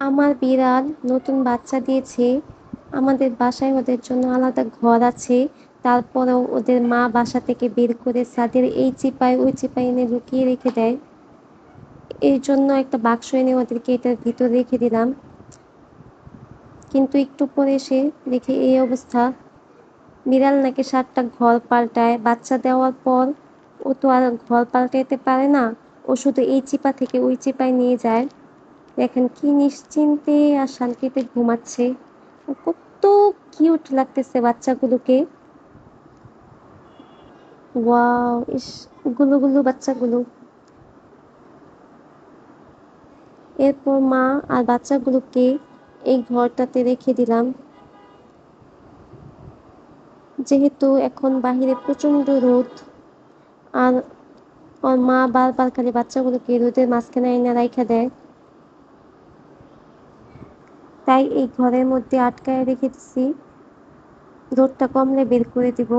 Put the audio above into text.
আমার বিড়াল নতুন বাচ্চা দিয়েছে। আমাদের বাসায় ওদের জন্য আলাদা ঘর আছে। তারপরেও ওদের মা বাসা থেকে বের করে ছাদের এই চিপায়, ওই চিপায় এনে লুকিয়ে রেখে দেয়। এর জন্য একটা বাক্স এনে ওদেরকে এটার ভিতরে রেখে দিলাম। কিন্তু একটু পরে এসে দেখি এই অবস্থা। বিড়াল নাকি সাতটা ঘর পাল্টায়। বাচ্চা দেওয়ার পর ও তো আর ঘর পাল্টাইতে পারে না। ও শুধু এই চিপা থেকে ওই চিপায় নিয়ে যায়। দেখেন কি নিশ্চিন্তে আর শান্তিতে ঘুমাচ্ছে। কত কিউট লাগতেছে বাচ্চাগুলোকে। ইস, গুলো গুলো বাচ্চাগুলো। এরপর মা আর বাচ্চাগুলোকে এই ঘরটাতে রেখে দিলাম। যেহেতু এখন বাহিরে প্রচণ্ড রোদ, আর ওর মা বারবার খালি বাচ্চাগুলোকে রোদের মাঝখানে এনে রাইখা দেয়। তাই এই ঘরের মধ্যে আটকায় রেখে রোদটা কমলে বের করে দিব।